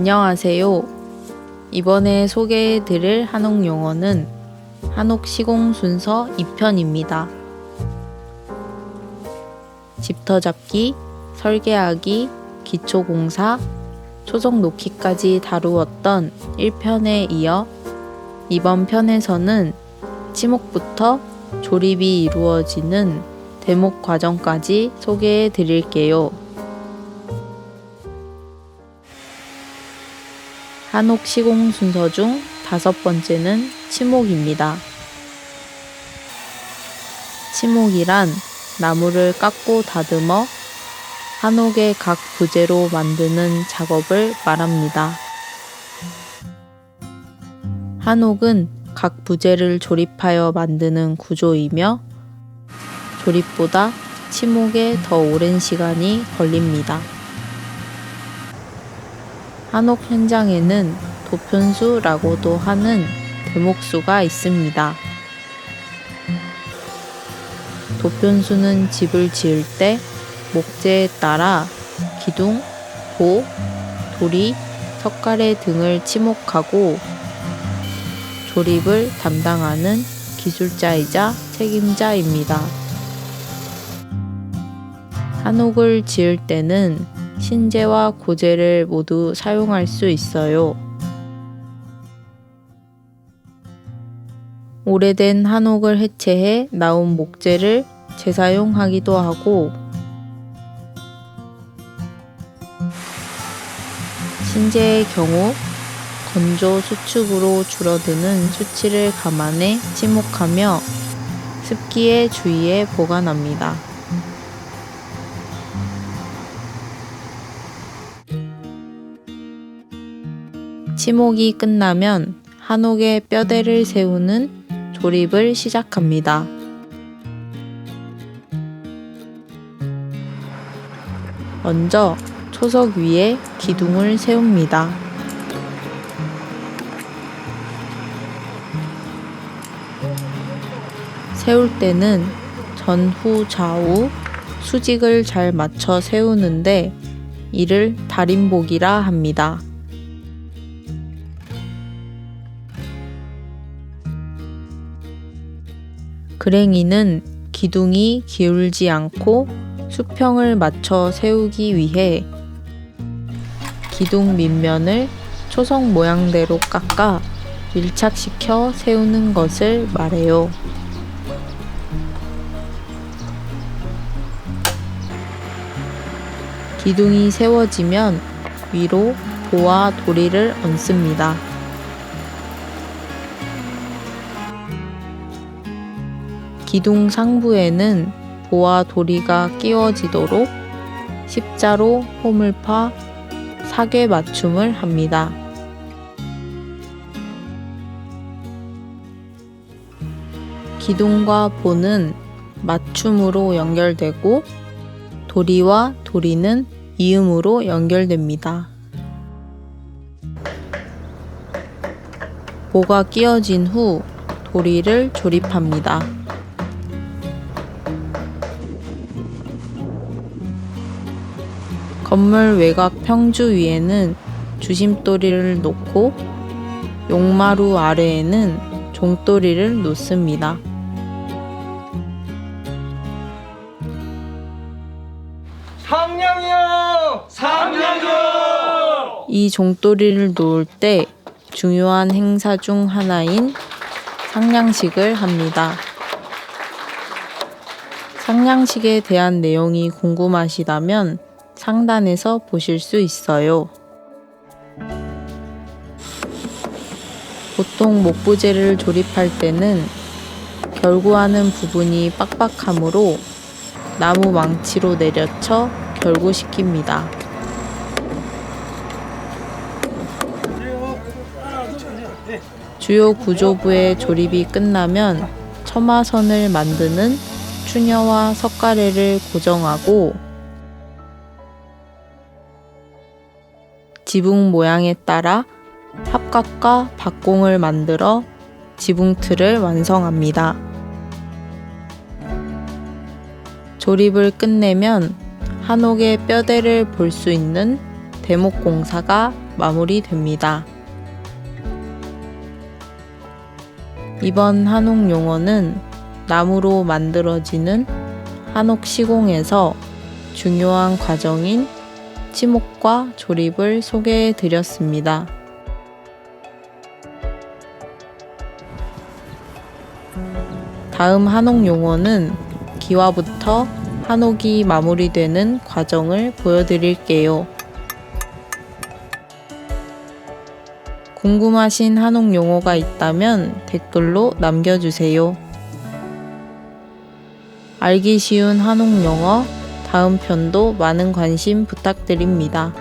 안녕하세요. 이번에 소개해 드릴 한옥 용어는 한옥 시공 순서 2편입니다. 집터 잡기, 설계하기, 기초 공사, 초성 놓기까지 다루었던 1편에 이어 이번 편에서는 치목부터 조립이 이루어지는 대목 과정까지 소개해 드릴게요. 한옥 시공 순서 중 다섯 번째는 치목입니다. 치목이란 나무를 깎고 다듬어 한옥의 각 부재로 만드는 작업을 말합니다. 한옥은 각 부재를 조립하여 만드는 구조이며 조립보다 치목에 더 오랜 시간이 걸립니다. 한옥 현장에는 도편수라고도 하는 대목수가 있습니다. 도편수는 집을 지을 때 목재에 따라 기둥, 보, 도리, 석가래 등을 치목하고 조립을 담당하는 기술자이자 책임자입니다. 한옥을 지을 때는 신재와 고재를 모두 사용할 수 있어요. 오래된 한옥을 해체해 나온 목재를 재사용하기도 하고 신재의 경우 건조 수축으로 줄어드는 수치를 감안해 치목하며 습기에 주의해 보관합니다. 치목이 끝나면 한옥에 뼈대를 세우는 조립을 시작합니다. 먼저 초석 위에 기둥을 세웁니다. 세울 때는 전후 좌우 수직을 잘 맞춰 세우는데 이를 다림복이라 합니다. 그랭이는 기둥이 기울지 않고 수평을 맞춰 세우기 위해 기둥 밑면을 초성 모양대로 깎아 밀착시켜 세우는 것을 말해요. 기둥이 세워지면 위로 보와 도리를 얹습니다. 기둥 상부에는 보와 도리가 끼워지도록 십자로 홈을 파 사계 맞춤을 합니다. 기둥과 보는 맞춤으로 연결되고 도리와 도리는 이음으로 연결됩니다. 보가 끼워진 후 도리를 조립합니다. 건물 외곽 평주 위에는 주심도리를 놓고 용마루 아래에는 종도리를 놓습니다. 상냥이요! 상냥이요! 이 종도리를 놓을 때 중요한 행사 중 하나인 상냥식을 합니다. 상냥식에 대한 내용이 궁금하시다면 상단에서 보실 수 있어요. 보통 목부재를 조립할 때는 결구하는 부분이 빡빡하므로 나무 망치로 내려쳐 결구시킵니다. 주요 구조부의 조립이 끝나면 처마선을 만드는 추녀와 석가래를 고정하고 지붕 모양에 따라 합각과 박공을 만들어 지붕틀을 완성합니다. 조립을 끝내면 한옥의 뼈대를 볼 수 있는 대목 공사가 마무리됩니다. 이번 한옥 용어는 나무로 만들어지는 한옥 시공에서 중요한 과정인 치목과 조립을 소개해 드렸습니다. 다음 한옥 용어는 기와부터 한옥이 마무리되는 과정을 보여드릴게요. 궁금하신 한옥 용어가 있다면 댓글로 남겨주세요. 알기 쉬운 한옥 용어 다음 편도 많은 관심 부탁드립니다.